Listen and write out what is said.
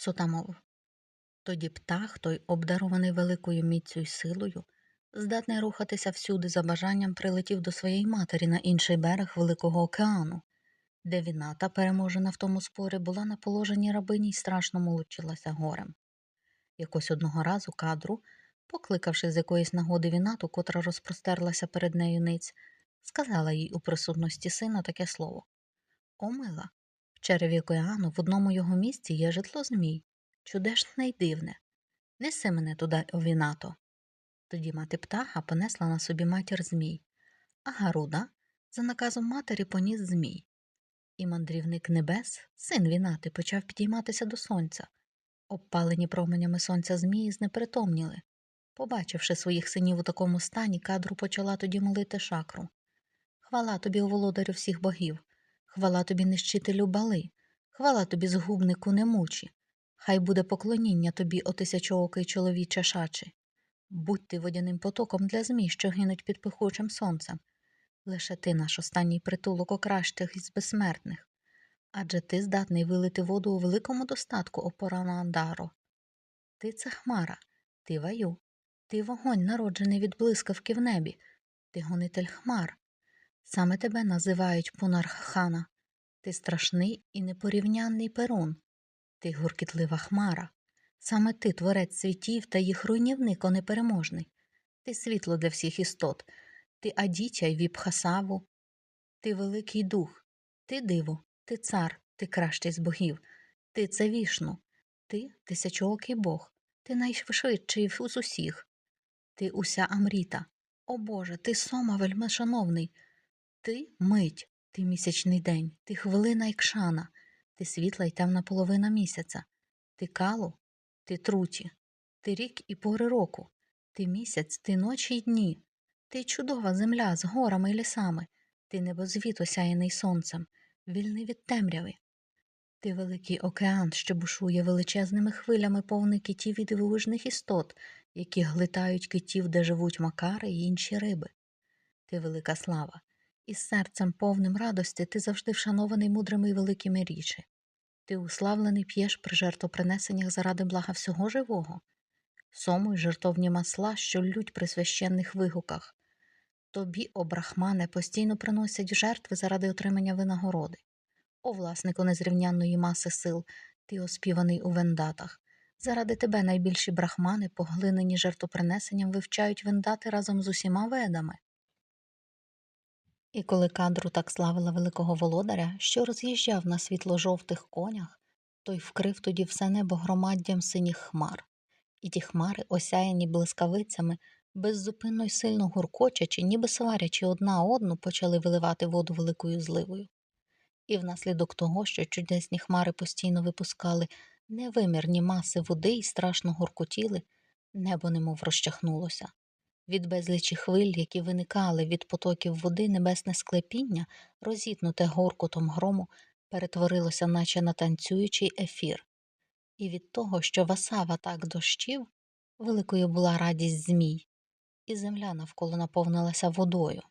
Сота мовив. Тоді птах, той обдарований великою міцю й силою, здатний рухатися всюди за бажанням, прилетів до своєї матері на інший берег Великого океану, де віната, переможена в тому спорі, була на положенні рабині й страшно молочилася горем. Якось одного разу кадру, покликавши з якоїсь нагоди вінату, котра розпростерлася перед нею ниць, сказала їй у присутності сина таке слово О, мила, череві океану в одному його місці є житло змій, чудесне й дивне. Неси мене туди, о вінато. Тоді мати птаха понесла на собі матір змій, а Гаруда за наказом матері поніс змій. І мандрівник небес, син вінати, почав підійматися до сонця. Обпалені променями сонця змії знепритомніли. Побачивши своїх синів у такому стані, кадру почала тоді молити шакру. Хвала тобі, володарю всіх богів, хвала тобі нищителю бали, хвала тобі згубнику немучі, хай буде поклоніння тобі, о тисячоокий чоловіче шачі. Будь ти водяним потоком для змій, що гинуть під пихучим сонцем. Лише ти наш останній притулок окращих із безсмертних, адже ти здатний вилити воду у великому достатку опора на Андаро. Ти це хмара, ти ваю, ти вогонь, народжений від блискавки в небі, ти гонитель хмар. Саме тебе називають Пунархана, ти страшний і непорівнянний перун, ти гуркітлива хмара. Саме ти творець світів та їх руйнівник, непереможний. Ти світло для всіх істот, ти Адітя й Віпхасаву, ти великий дух, ти диво, ти цар, ти кращий з богів, ти це вішну, ти тисячоокий Бог, ти найшвидший з усіх, ти уся Амріта. О Боже, ти сома вельмишановний, ти мить, ти місячний день, ти хвилина й кшана, ти світла й темна половина місяця, ти калу, ти труті, ти рік і пори року, ти місяць, ти ночі й дні, ти чудова земля з горами й лісами, ти небозвіт осяяний сонцем, вільний від темряви. Ти великий океан, що бушує величезними хвилями повний китів і дивовижних істот, які глитають китів, де живуть макари й інші риби. Ти велика слава, із серцем повним радості ти завжди вшанований мудрими й великими річі. Ти уславлений п'єш при жертвопринесеннях заради блага всього живого, сому й жертовні масла, що лють при священних вигуках. Тобі, о брахмане, постійно приносять жертви заради отримання винагороди. О, власнику незрівнянної маси сил, ти оспіваний у вендатах. Заради тебе найбільші брахмани, поглинені жертвопринесенням, вивчають вендати разом з усіма ведами. І коли кадру так славила великого володаря, що роз'їжджав на світло-жовтих конях, той вкрив тоді все небо громаддям синіх хмар, і ті хмари, осяяні блискавицями, беззупинно й сильно гуркочачи, ніби сварячи одна одну, почали виливати воду великою зливою. І внаслідок того, що чудесні хмари постійно випускали невимірні маси води і страшно гуркотіли, небо немов розчахнулося. Від безлічі хвиль, які виникали від потоків води, небесне склепіння, розітнуте горкотом грому, перетворилося, наче на танцюючий ефір. І від того, що васава так дощів, великою була радість змій, і земля навколо наповнилася водою.